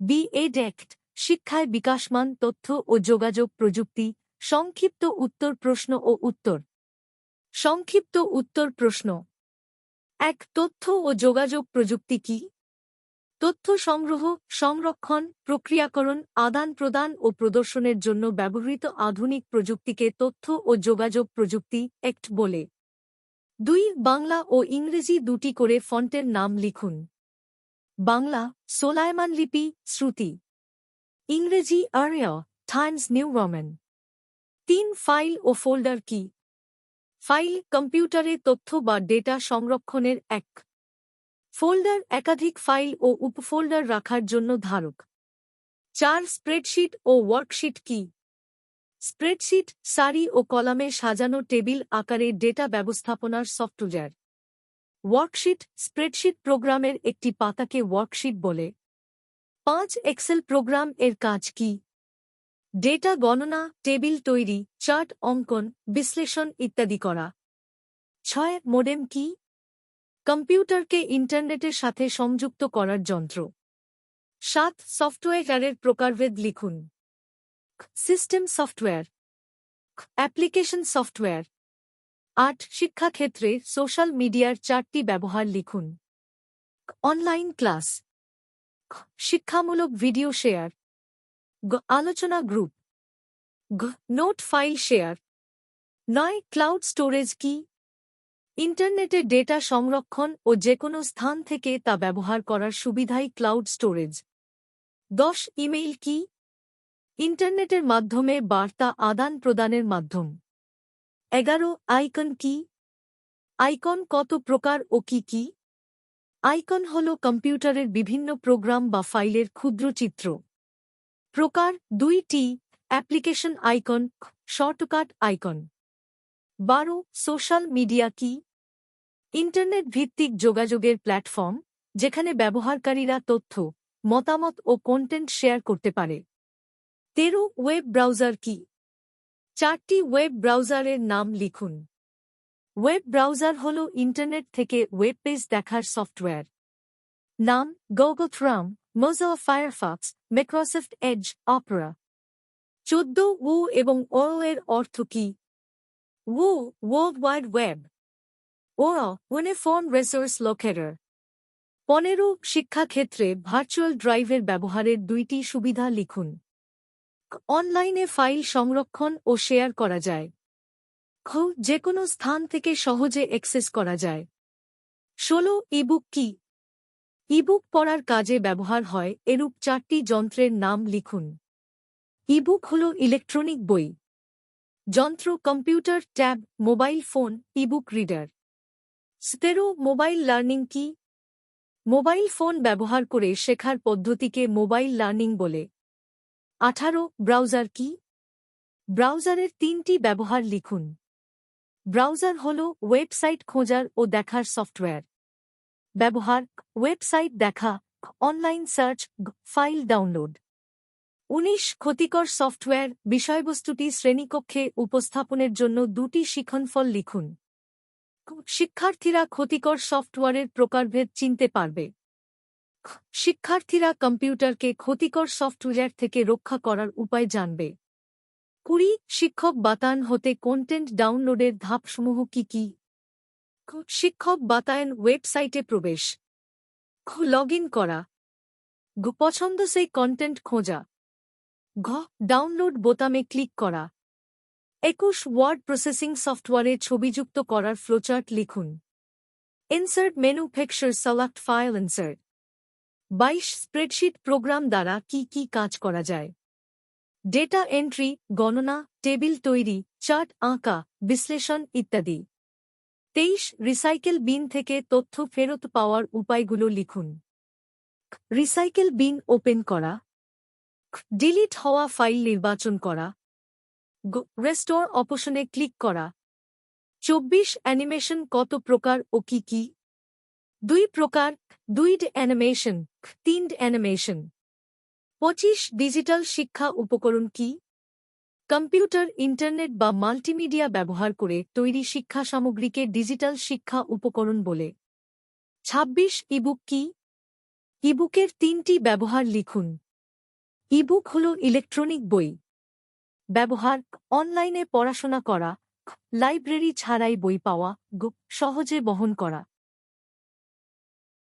B এডেক্ট শিক্ষায় বিকাশমান তথ্য ও যোগাযোগ প্রযুক্তি, সংক্ষিপ্ত উত্তর প্রশ্ন ও উত্তর। সংক্ষিপ্ত উত্তর প্রশ্ন। এক, তথ্য ও যোগাযোগ প্রযুক্তি কি? তথ্য সংগ্রহ, সংরক্ষণ, প্রক্রিয়াকরণ, আদান প্রদান ও প্রদর্শনের জন্য ব্যবহৃত আধুনিক প্রযুক্তিকে তথ্য ও যোগাযোগ প্রযুক্তি একট বলে। দুই, বাংলা ও ইংরেজি দুটি করে ফন্টের নাম লিখুন। বাংলা সোলায়মান লিপি, শ্রুতি। ইংরেজি আরিয়া টাইমস নিউ রমেন তিন ফাইল ও ফোল্ডার কি? ফাইল কম্পিউটারে তথ্য বা ডেটা সংরক্ষণের এক। ফোল্ডার একাধিক ফাইল ও উপফোল্ডার রাখার জন্য ধারক। চার স্প্রেডশিট ও ওয়ার্কশিট কি? স্প্রেডশিট, সারি ও কলামে সাজানো টেবিল আকারে ডেটা ব্যবস্থাপনার সফটওয়্যার। ওয়ার্কশিট স্প্রেডশিট প্রোগ্রামের একটি পাতাকে ওয়ার্কশিট বলে। পাঁচ এক্সেল প্রোগ্রাম এর কাজ কি? ডেটা গণনা, টেবিল তৈরি, চার্ট অঙ্কন, বিশ্লেষণ ইত্যাদি করা। ছয় মোডেম কি? কম্পিউটারকে ইন্টারনেটের সাথে সংযুক্ত করার যন্ত্র। সাত সফটওয়্যারের প্রকারভেদ লিখুন। System software. Application software. আট শিক্ষাক্ষেত্রে সোশ্যাল মিডিয়ার চারটি ব্যবহার লিখুন। Online class. শিক্ষামূলক ভিডিও শেয়ার। গ, আলোচনা গ্রুপ। গ, নোট ফাইল শেয়ার। নয়, ক্লাউড স্টোরেজ কি? ইন্টারনেটে ডেটা সংরক্ষণ ও যে কোনো স্থান থেকে তা ব্যবহার করার সুবিধাই ক্লাউড স্টোরেজ। দশ, ইমেইল কি? ইন্টারনেটের মাধ্যমে বার্তা আদান প্রদানের মাধ্যম। এগারো আইকন কি? আইকন কত প্রকার ও কি কি? আইকন হল কম্পিউটারের বিভিন্ন প্রোগ্রাম বা ফাইলের ক্ষুদ্র চিত্র। প্রকার দুইটি অ্যাপ্লিকেশন আইকন শর্টকাট আইকন বারো সোশ্যাল মিডিয়া কি? ইন্টারনেট ভিত্তিক যোগাযোগের প্ল্যাটফর্ম যেখানে ব্যবহারকারীরা তথ্য, মতামত ও কন্টেন্ট শেয়ার করতে পারে। তেরো ওয়েব ব্রাউজার কি? চারটি ওয়েব ব্রাউজারের নাম লিখুন। ওয়েব ব্রাউজার হল ইন্টারনেট থেকে ওয়েব পেজ দেখার সফটওয়্যার। নাম গোগোথ্রাম Mozilla Firefox Microsoft Edge Opera চোদ্দ ও এবং ও এর অর্থ কি? ও ওয়ার্ল্ড ওয়াইড ওয়েব ও ইউনিফর্ম রিসোর্স লোকেটর পনেরো শিক্ষাক্ষেত্রে ভার্চুয়াল ড্রাইভের ব্যবহারের দুইটি সুবিধা লিখুন। অনলাইনে ফাইল সংরক্ষণ ও শেয়ার করা যায়। খ যে কোনো স্থান থেকে সহজে অ্যাক্সেস করা যায়। ষোলো, ইবুক কি? ইবুক পড়ার কাজে ব্যবহার হয়, এরূপ চারটি যন্ত্রের নাম লিখুন। ইবুক হল ইলেকট্রনিক বই। যন্ত্র, computer, tab, mobile phone, ebook reader. স্তেরো, mobile learning কি? মোবাইল ফোন ব্যবহার করে শেখার পদ্ধতিকে মোবাইল লার্নিং বলে। আঠারো, ব্রাউজার কি? ব্রাউজারের তিনটি ব্যবহার লিখুন। ব্রাউজার হল ওয়েবসাইট খোঁজার ও দেখার সফটওয়্যার। ব্যবহার, ওয়েবসাইট দেখা, অনলাইন সার্চ, ফাইল ডাউনলোড। উনিশ, ক্ষতিকর সফটওয়্যার, বিষয়বস্তুটি শ্রেণীকক্ষে উপস্থাপনের জন্য দুটি শিখনফল লিখুন। শিক্ষার্থীরা ক্ষতিকর সফটওয়্যারের প্রকারভেদ চিনতে পারবে। শিক্ষার্থীরা কম্পিউটারকে ক্ষতিকর সফটওয়্যার থেকে রক্ষা করার উপায় জানবে। কুড়ি, শিক্ষক বাতায়ন হতে কন্টেন্ট ডাউনলোডের ধাপসমূহ কি কি? শিক্ষক বাতায়ন ওয়েবসাইটে প্রবেশ। লগ ইন করা। পছন্দ সেই কন্টেন্ট খোঁজা। ঘ ডাউনলোড বোতামে ক্লিক করা। একুশ ওয়ার্ড প্রসেসিং সফটওয়্যারে ছবিযুক্ত করার ফ্লোচার্ট লিখুন। Insert menu picture select file insert বাইশ স্প্রেডশিট প্রোগ্রাম দ্বারা কি কি কাজ করা যায়? ডেটা এন্ট্রি, গণনা, টেবিল তৈরি, চার্ট আঁকা, বিশ্লেষণ ইত্যাদি। তেইশ রিসাইকেল বিন থেকে তথ্য ফেরত পাওয়ার উপায়গুলো লিখুন। রিসাইকেল বিন ওপেন করা। ডিলিট হওয়া ফাইল নির্বাচন করা। রেস্টোর অপশনে ক্লিক করা। চব্বিশ অ্যানিমেশন কত প্রকার ও কি কি দুই প্রকার, দুইড অ্যানিমেশন, তিনড অ্যানিমেশন। পঁচিশ ডিজিটাল শিক্ষা উপকরণ কি? কম্পিউটার, ইন্টারনেট বা মাল্টিমিডিয়া ব্যবহার করে তৈরি শিক্ষা সামগ্রীকে ডিজিটাল শিক্ষা উপকরণ বলে। ২৬ ইবুক কি? ইবুকের তিনটি ব্যবহার লিখুন। ইবুক হল ইলেকট্রনিক বই। ব্যবহার, অনলাইনে পড়াশোনা করা, লাইব্রেরি ছাড়াই বই পাওয়া সহজে বহন করা।